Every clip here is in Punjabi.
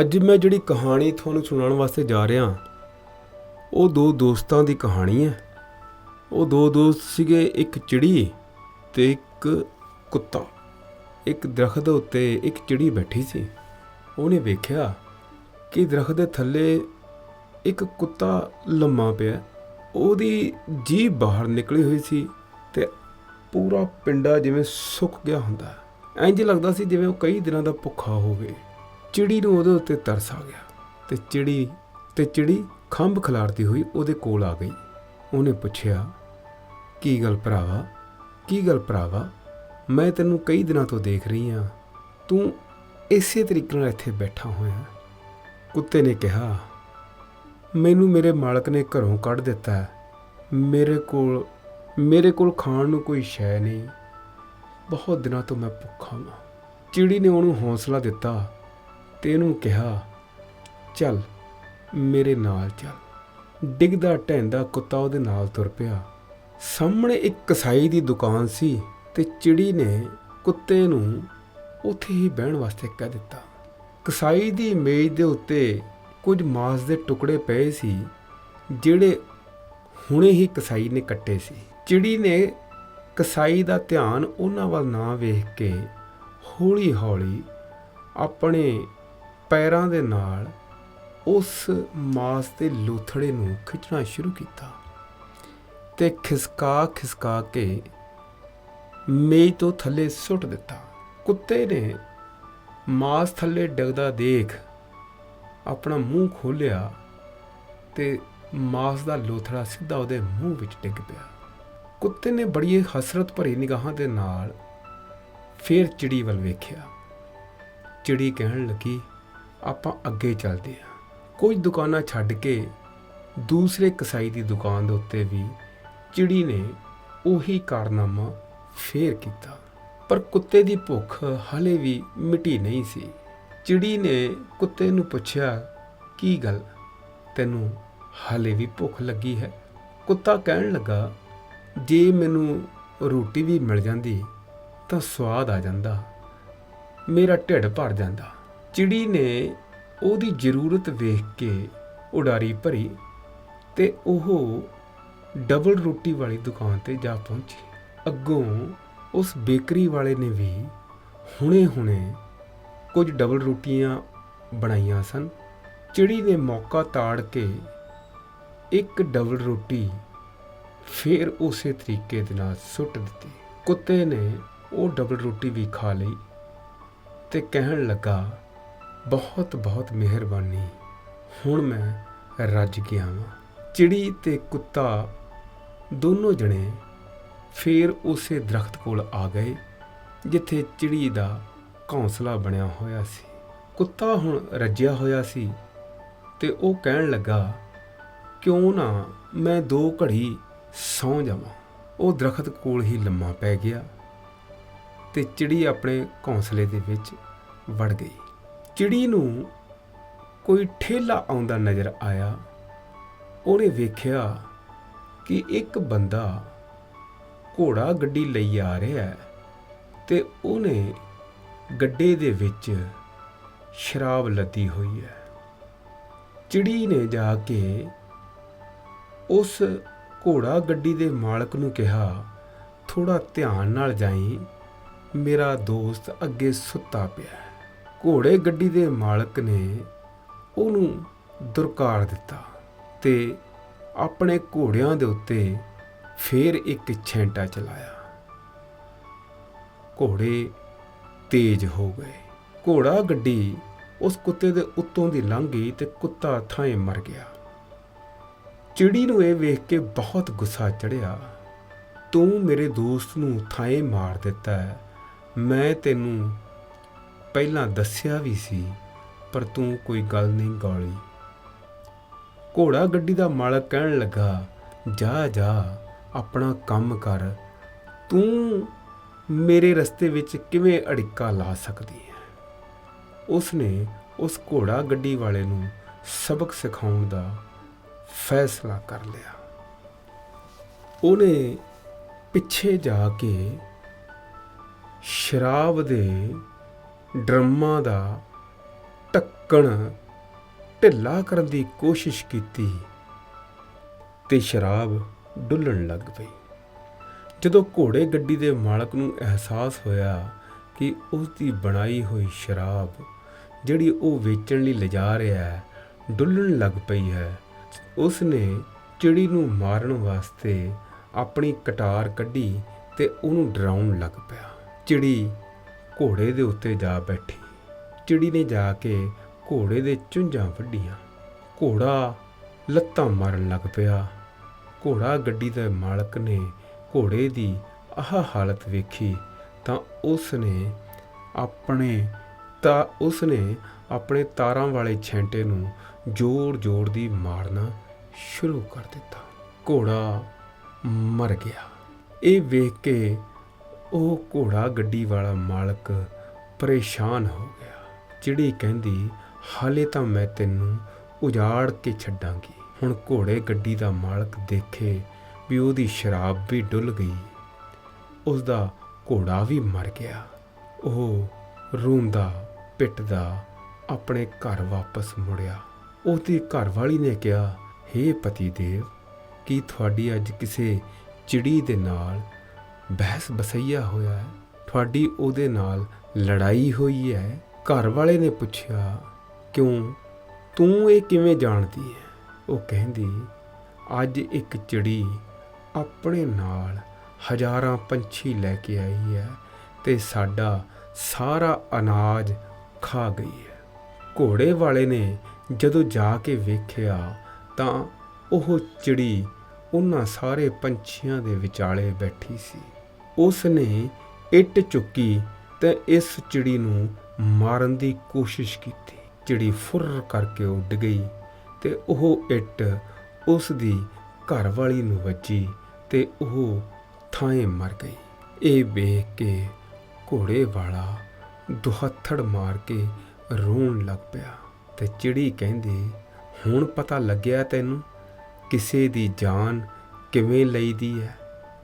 ਅੱਜ ਮੈਂ ਜਿਹੜੀ ਕਹਾਣੀ ਤੁਹਾਨੂੰ ਸੁਣਾਉਣ ਵਾਸਤੇ ਜਾ ਰਿਹਾ, ਉਹ ਦੋ ਦੋਸਤਾਂ ਦੀ ਕਹਾਣੀ ਹੈ। ਉਹ ਦੋ ਦੋਸਤ ਸੀਗੇ, ਇੱਕ ਚਿੜੀ ਤੇ ਇੱਕ ਕੁੱਤਾ। ਇੱਕ ਦਰਖਤ ਦੇ ਉੱਤੇ ਇੱਕ ਚਿੜੀ ਬੈਠੀ ਸੀ। ਉਹਨੇ ਵੇਖਿਆ ਕਿ ਦਰਖਤ ਦੇ ਥੱਲੇ ਇੱਕ ਕੁੱਤਾ ਲੰਮਾ ਪਿਆ। ਉਹਦੀ ਜੀਭ ਬਾਹਰ ਨਿਕਲੀ ਹੋਈ ਸੀ ਤੇ ਪੂਰਾ ਪਿੰਡਾ ਜਿਵੇਂ ਸੁੱਕ ਗਿਆ ਹੁੰਦਾ। ਇੰਜ ਲੱਗਦਾ ਸੀ ਜਿਵੇਂ ਉਹ ਕਈ ਦਿਨਾਂ ਦਾ ਭੁੱਖਾ ਹੋਵੇ ਚਿੜੀ ਨੂੰ ਉਹਦੇ ਉੱਤੇ ਤਰਸ ਆ ਗਿਆ ਤੇ ਚਿੜੀ ਤੇ ਚਿੜੀ ਖੰਭ ਖਿਲਾਰਦੀ ਹੋਈ ਉਹਦੇ ਕੋਲ ਆ ਗਈ। ਉਹਨੇ ਪੁੱਛਿਆ, ਕੀ ਗੱਲ ਭਰਾਵਾ? ਕੀ ਗੱਲ ਭਰਾਵਾ? ਮੈਂ ਤੈਨੂੰ ਕਈ ਦਿਨਾਂ ਤੋਂ ਦੇਖ ਰਹੀ ਹਾਂ। ਤੂੰ ਇਸੇ ਤਰੀਕੇ ਨਾਲ ਇੱਥੇ ਬੈਠਾ ਹੋਇਆ ਕੁੱਤੇ ਨੇ ਕਿਹਾ, ਮੈਨੂੰ ਮੇਰੇ ਮਾਲਕ ਨੇ ਘਰੋਂ ਕੱਢ ਦਿੱਤਾ ਮੇਰੇ ਕੋਲ ਮੇਰੇ ਕੋਲ ਖਾਣ ਨੂੰ ਕੋਈ ਸ਼ੈ ਨਹੀਂ। ਬਹੁਤ ਦਿਨਾਂ ਤੋਂ ਮੈਂ ਭੁੱਖਾ ਹਾਂ ਚਿੜੀ ਨੇ ਉਹਨੂੰ ਹੌਸਲਾ ਦਿੱਤਾ। ਤੇ ਇਹਨੂੰ ਕਿਹਾ, ਚੱਲ ਮੇਰੇ ਨਾਲ ਚੱਲ। ਡਿੱਗਦਾ ਢਹਿੰਦਾ ਕੁੱਤਾ ਉਹਦੇ ਨਾਲ ਤੁਰ ਪਿਆ। ਸਾਹਮਣੇ ਇੱਕ ਕਸਾਈ ਦੀ ਦੁਕਾਨ ਸੀ ਤੇ ਚਿੜੀ ਨੇ ਕੁੱਤੇ ਨੂੰ ਉੱਥੇ ਹੀ ਬਹਿਣ ਵਾਸਤੇ ਕਹਿ ਦਿੱਤਾ। ਕਸਾਈ ਦੀ ਮੇਜ਼ ਦੇ ਉੱਤੇ ਕੁਝ ਮਾਸ ਦੇ ਟੁਕੜੇ ਪਏ ਸੀ, ਜਿਹੜੇ ਹੁਣੇ ਹੀ ਕਸਾਈ ਨੇ ਕੱਟੇ ਸੀ। ਚਿੜੀ ਨੇ ਕਸਾਈ ਦਾ ਧਿਆਨ ਉਹਨਾਂ ਵੱਲ ਨਾ ਵੇਖ ਕੇ ਹੌਲੀ-ਹੌਲੀ ਆਪਣੇ ਪੈਰਾਂ ਦੇ ਨਾਲ ਉਸ ਮਾਸ ਦੇ ਲੋਥੜੇ ਨੂੰ ਖਿੱਚਣਾ ਸ਼ੁਰੂ ਕੀਤਾ ਤੇ ਖਿਸਕਾ ਖਿਸਕਾ ਕੇ ਮੇਜ਼ ਤੋਂ ਥੱਲੇ ਸੁੱਟ ਦਿੱਤਾ। ਕੁੱਤੇ ਨੇ ਮਾਸ ਥੱਲੇ ਡਿੱਗਦਾ ਦੇਖ ਆਪਣਾ ਮੂੰਹ ਖੋਲ੍ਹਿਆ ਤੇ ਮਾਸ ਦਾ ਲੋਥੜਾ ਸਿੱਧਾ ਉਹਦੇ ਮੂੰਹ ਵਿੱਚ ਡਿੱਗ ਪਿਆ। ਕੁੱਤੇ ਨੇ ਬੜੀ ਹਸਰਤ ਭਰੀ ਨਿਗਾਹਾਂ ਦੇ ਨਾਲ ਫੇਰ ਚਿੜੀ ਵੱਲ ਵੇਖਿਆ। ਚਿੜੀ ਕਹਿਣ ਲੱਗੀ ਆਪਾਂ ਅੱਗੇ ਚੱਲਦੇ ਹਾਂ। ਕੁਝ ਦੁਕਾਨਾਂ ਛੱਡ ਕੇ ਦੂਸਰੇ ਕਸਾਈ ਦੀ ਦੁਕਾਨ ਦੇ ਉੱਤੇ ਵੀ ਚਿੜੀ ਨੇ ਉਹੀ ਕਾਰਨਾਮਾ ਫੇਰ ਕੀਤਾ। ਪਰ ਕੁੱਤੇ ਦੀ ਭੁੱਖ ਹਲੇ ਵੀ ਮਿਟੀ ਨਹੀਂ ਸੀ। ਚਿੜੀ ਨੇ ਕੁੱਤੇ ਨੂੰ ਪੁੱਛਿਆ, ਕੀ ਗੱਲ? ਤੈਨੂੰ ਹਲੇ ਵੀ ਭੁੱਖ ਲੱਗੀ ਹੈ? ਕੁੱਤਾ ਕਹਿਣ ਲੱਗਾ, ਜੇ ਮੈਨੂੰ ਰੋਟੀ ਵੀ ਮਿਲ ਜਾਂਦੀ ਤਾਂ ਸਵਾਦ ਆ ਜਾਂਦਾ। ਮੇਰਾ ਢਿੱਡ ਭਰ ਜਾਂਦਾ। ਚਿੜੀ ਨੇ ਉਹਦੀ ਜ਼ਰੂਰਤ ਵੇਖ ਕੇ ਉਡਾਰੀ ਭਰੀ ਤੇ ਉਹ ਡਬਲ ਰੋਟੀ ਵਾਲੀ ਦੁਕਾਨ ਤੇ ਜਾ ਪਹੁੰਚੀ। ਅੱਗੋਂ ਉਸ ਬੇਕਰੀ ਵਾਲੇ ਨੇ ਵੀ ਹੁਣੇ-ਹੁਣੇ ਕੁਝ ਡਬਲ ਰੋਟੀਆਂ ਬਣਾਈਆਂ ਸਨ। ਚਿੜੀ ਨੇ ਮੌਕਾ ਤਾੜ ਕੇ ਇੱਕ ਡਬਲ ਰੋਟੀ ਫਿਰ ਉਸੇ ਤਰੀਕੇ ਦੇ ਨਾਲ ਸੁੱਟ ਦਿੱਤੀ। ਕੁੱਤੇ ਨੇ ਉਹ ਡਬਲ ਰੋਟੀ ਵੀ ਖਾ ਲਈ ਤੇ ਕਹਿਣ ਲੱਗਾ ਬਹੁਤ ਬਹੁਤ ਮਿਹਰਬਾਨੀ। ਹੁਣ ਮੈਂ ਰੱਜ ਗਿਆ ਹਾਂ ਚਿੜੀ ਤੇ ਕੁੱਤਾ ਦੋਨੋਂ ਜਣੇ ਫੇਰ ਉਸੇ ਦਰਖਤ ਕੋਲ ਆ ਗਏ, ਜਿੱਥੇ ਚਿੜੀ ਦਾ ਘੌਂਸਲਾ ਬਣਿਆ ਹੋਇਆ ਸੀ। ਕੁੱਤਾ ਹੁਣ ਰੱਜਿਆ ਹੋਇਆ ਸੀ ਤੇ ਉਹ ਕਹਿਣ ਲੱਗਾ, ਕਿਉਂ ਨਾ ਮੈਂ ਦੋ ਘੜੀ ਸੌਂ ਜਾਵਾਂ? ਉਹ ਦਰਖਤ ਕੋਲ ਹੀ ਲੰਮਾ ਪੈ ਗਿਆ ਤੇ ਚਿੜੀ ਆਪਣੇ ਘੌਂਸਲੇ ਦੇ ਵਿੱਚ ਵੜ ਗਈ। ਚਿੜੀ ਨੂੰ ਕੋਈ ਠੇਲਾ ਆਉਂਦਾ ਨਜ਼ਰ ਆਇਆ। ਉਹਨੇ ਵੇਖਿਆ ਕਿ ਇੱਕ ਬੰਦਾ ਘੋੜਾ ਗੱਡੀ ਲਈ ਆ ਰਿਹਾ ਹੈ ਤੇ ਉਹਨੇ ਗੱਡੇ ਦੇ ਵਿੱਚ ਸ਼ਰਾਬ ਲੱਦੀ ਹੋਈ ਹੈ। ਚਿੜੀ ਨੇ ਜਾ ਕੇ ਉਸ ਘੋੜਾ ਗੱਡੀ ਦੇ ਮਾਲਕ ਨੂੰ ਕਿਹਾ ਥੋੜਾ ਧਿਆਨ ਨਾਲ ਜਾਈ, ਮੇਰਾ ਦੋਸਤ ਅੱਗੇ ਸੁੱਤਾ ਪਿਆ ਹੈ। ਘੋੜੇ ਗੱਡੀ ਦੇ ਮਾਲਕ ਨੇ ਉਹਨੂੰ ਦੁਰਕਾਰ ਦਿੱਤਾ ਤੇ ਆਪਣੇ ਘੋੜਿਆਂ ਦੇ ਉੱਤੇ ਫੇਰ ਇੱਕ ਛੈਂਟਾ ਚਲਾਇਆ। ਘੋੜੇ ਤੇਜ਼ ਹੋ ਗਏ। ਘੋੜਾ ਗੱਡੀ ਉਸ ਕੁੱਤੇ ਦੇ ਉੱਤੋਂ ਦੀ ਲੰਘ ਗਈ ਤੇ ਕੁੱਤਾ ਥਾਂ ਮਰ ਗਿਆ। ਚਿੜੀ ਨੂੰ ਇਹ ਵੇਖ ਕੇ ਬਹੁਤ ਗੁੱਸਾ ਚੜਿਆ ਤੂੰ ਮੇਰੇ ਦੋਸਤ ਨੂੰ ਥਾਂ ਮਾਰ ਦਿੱਤਾ ਮੈਂ ਤੈਨੂੰ ਪਹਿਲਾਂ ਦੱਸਿਆ ਵੀ ਸੀ, ਪਰ ਤੂੰ ਕੋਈ ਗੱਲ ਨਹੀਂ ਗਾਲੀ। ਘੋੜਾ ਗੱਡੀ ਦਾ ਮਾਲਕ ਕਹਿਣ ਲੱਗਾ, ਜਾ ਜਾ, ਆਪਣਾ ਕੰਮ ਕਰ। ਤੂੰ ਮੇਰੇ ਰਸਤੇ ਵਿੱਚ ਕਿਵੇਂ ਅੜਿੱਕਾ ਲਾ ਸਕਦੀ ਹੈ? ਉਸਨੇ ਉਸ ਘੋੜਾ ਗੱਡੀ ਵਾਲੇ ਨੂੰ ਸਬਕ ਸਿਖਾਉਣ ਦਾ ਫੈਸਲਾ ਕਰ ਲਿਆ। ਉਹਨੇ ਪਿੱਛੇ ਜਾ ਕੇ ਸ਼ਰਾਬ ਦੇ ਡਰਮਾਂ ਦਾ ਢੱਕਣ, ਢਿੱਲਾ ਕਰਨ ਦੀ ਕੋਸ਼ਿਸ਼ ਕੀਤੀ ਤੇ ਸ਼ਰਾਬ ਡੁੱਲਣ ਲੱਗ ਪਈ। ਜਦੋਂ ਘੋੜੇ ਗੱਡੀ ਦੇ ਮਾਲਕ ਨੂੰ ਅਹਿਸਾਸ ਹੋਇਆ ਕਿ ਉਸ ਦੀ ਬਣਾਈ ਹੋਈ ਸ਼ਰਾਬ ਜਿਹੜੀ ਉਹ ਵੇਚਣ ਲਈ ਲਿਜਾ ਰਿਹਾ ਹੈ, ਡੁੱਲਣ ਲੱਗ ਪਈ ਹੈ ਉਸ ਨੇ ਚਿੜੀ ਨੂੰ ਮਾਰਨ ਵਾਸਤੇ ਆਪਣੀ ਕਟਾਰ ਕੱਢੀ ਤੇ ਉਹਨੂੰ ਡਰਾਉਣ ਲੱਗ ਪਿਆ। ਚਿੜੀ ਘੋੜੇ ਦੇ ਉੱਤੇ ਜਾ ਬੈਠੀ। ਚਿੜੀ ਨੇ ਜਾ ਕੇ ਘੋੜੇ ਦੇ ਚੁੰਝਾਂ ਵੱਢੀਆਂ। ਘੋੜਾ ਲੱਤਾਂ ਮਾਰਨ ਲੱਗ ਪਿਆ। ਘੋੜਾ ਗੱਡੀ ਦੇ ਮਾਲਕ ਨੇ ਘੋੜੇ ਦੀ ਆਹ ਹਾਲਤ ਵੇਖੀ ਤਾਂ ਉਸ ਨੇ ਆਪਣੇ ਤਾਂ ਉਸ ਨੇ ਆਪਣੇ ਤਾਰਾਂ ਵਾਲੇ ਛੈਂਟੇ ਨੂੰ ਜ਼ੋਰ-ਜ਼ੋਰ ਦੀ ਮਾਰਨਾ ਸ਼ੁਰੂ ਕਰ ਦਿੱਤਾ। ਘੋੜਾ ਮਰ ਗਿਆ। ਇਹ ਵੇਖ ਕੇ ਉਹ ਘੋੜਾ ਗੱਡੀ ਵਾਲਾ ਮਾਲਕ ਪਰੇਸ਼ਾਨ ਹੋ ਗਿਆ ਚਿੜੀ ਕਹਿੰਦੀ, ਹਾਲੇ ਤਾਂ ਮੈਂ ਤੈਨੂੰ ਉਜਾੜ ਕੇ ਛੱਡਾਂਗੀ। ਹੁਣ ਘੋੜੇ ਗੱਡੀ ਦਾ ਮਾਲਕ ਦੇਖੇ ਵੀ ਉਹਦੀ ਸ਼ਰਾਬ ਵੀ ਡੁੱਲ ਗਈ। ਉਸ ਦਾ ਘੋੜਾ ਵੀ ਮਰ ਗਿਆ। ਉਹ ਰੋਂਦਾ, ਪਿੱਟਦਾ, ਆਪਣੇ ਘਰ ਵਾਪਸ ਮੁੜਿਆ। ਉਹਦੀ ਘਰਵਾਲੀ ਨੇ ਕਿਹਾ, ਹੇ ਪਤੀ ਦੇਵ, ਕੀ ਤੁਹਾਡੀ ਅੱਜ ਕਿਸੇ ਚਿੜੀ ਦੇ ਨਾਲ ਬਹਿਸ ਬਸਈਆ ਹੋਇਆ ਹੈ। ਤੁਹਾਡੀ ਉਹਦੇ ਨਾਲ ਲੜਾਈ ਹੋਈ ਹੈ। ਘਰ ਵਾਲੇ ਨੇ ਪੁੱਛਿਆ, ਕਿਉਂ? ਤੂੰ ਇਹ ਕਿਵੇਂ ਜਾਣਦੀ ਹੈ? ਉਹ ਕਹਿੰਦੀ, ਅੱਜ ਇੱਕ ਚਿੜੀ ਆਪਣੇ ਨਾਲ ਹਜ਼ਾਰਾਂ ਪੰਛੀ ਲੈ ਕੇ ਆਈ ਹੈ ਤੇ ਸਾਡਾ ਸਾਰਾ ਅਨਾਜ ਖਾ ਗਈ ਹੈ। ਘੋੜੇ ਵਾਲੇ ਨੇ ਜਦੋਂ ਜਾ ਕੇ ਵੇਖਿਆ ਤਾਂ ਉਹ ਚਿੜੀ ਉਹਨਾਂ ਸਾਰੇ ਪੰਛੀਆਂ ਦੇ ਵਿਚਾਲੇ ਬੈਠੀ ਸੀ। ਉਸ ਨੇ ਇੱਟ ਚੁੱਕੀ ਤੇ ਇਸ ਚਿੜੀ ਨੂੰ ਮਾਰਨ ਦੀ ਕੋਸ਼ਿਸ਼ ਕੀਤੀ। ਚਿੜੀ ਫੁਰ ਕਰਕੇ ਉੱਡ ਗਈ ਤੇ ਉਹ ਇੱਟ ਉਸ ਦੀ ਘਰਵਾਲੀ ਨੂੰ ਵੱਜੀ ਤੇ ਉਹ ਥਾਂ ਮਰ ਗਈ। ਇਹ ਵੇਖ ਕੇ ਘੋੜੇ ਵਾਲਾ ਦੁਹੱਥੜ ਮਾਰ ਕੇ ਰੋਣ ਲੱਗ ਪਿਆ ਤੇ ਚਿੜੀ ਕਹਿੰਦੀ, ਹੁਣ ਪਤਾ ਲੱਗਿਆ ਤੈਨੂੰ? ਕਿਸੇ ਦੀ ਜਾਨ ਕਿਵੇਂ ਲਈਦੀ ਹੈ?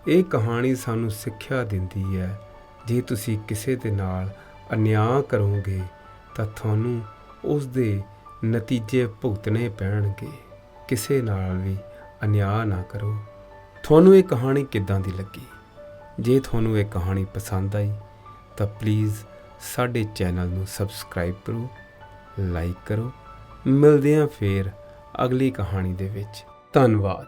ਇਹ ਕਹਾਣੀ ਸਾਨੂੰ ਸਿੱਖਿਆ ਦਿੰਦੀ ਹੈ। ਜੇ ਤੁਸੀਂ ਕਿਸੇ ਦੇ ਨਾਲ ਅਨਿਆਂ ਕਰੋਗੇ, ਤਾਂ ਤੁਹਾਨੂੰ ਉਸ ਦੇ ਨਤੀਜੇ ਭੁਗਤਣੇ ਪੈਣਗੇ। ਕਿਸੇ ਨਾਲ ਵੀ ਅਨਿਆਂ ਨਾ ਕਰੋ। ਤੁਹਾਨੂੰ ਇਹ ਕਹਾਣੀ ਕਿੱਦਾਂ ਦੀ ਲੱਗੀ? ਜੇ ਤੁਹਾਨੂੰ ਇਹ ਕਹਾਣੀ ਪਸੰਦ ਆਈ, ਤਾਂ ਪਲੀਜ਼ ਸਾਡੇ ਚੈਨਲ ਨੂੰ ਸਬਸਕ੍ਰਾਈਬ ਕਰੋ ਲਾਈਕ ਕਰੋ। ਮਿਲਦੇ ਹਾਂ ਫੇਰ ਅਗਲੀ ਕਹਾਣੀ ਦੇ ਵਿੱਚ। ਧੰਨਵਾਦ।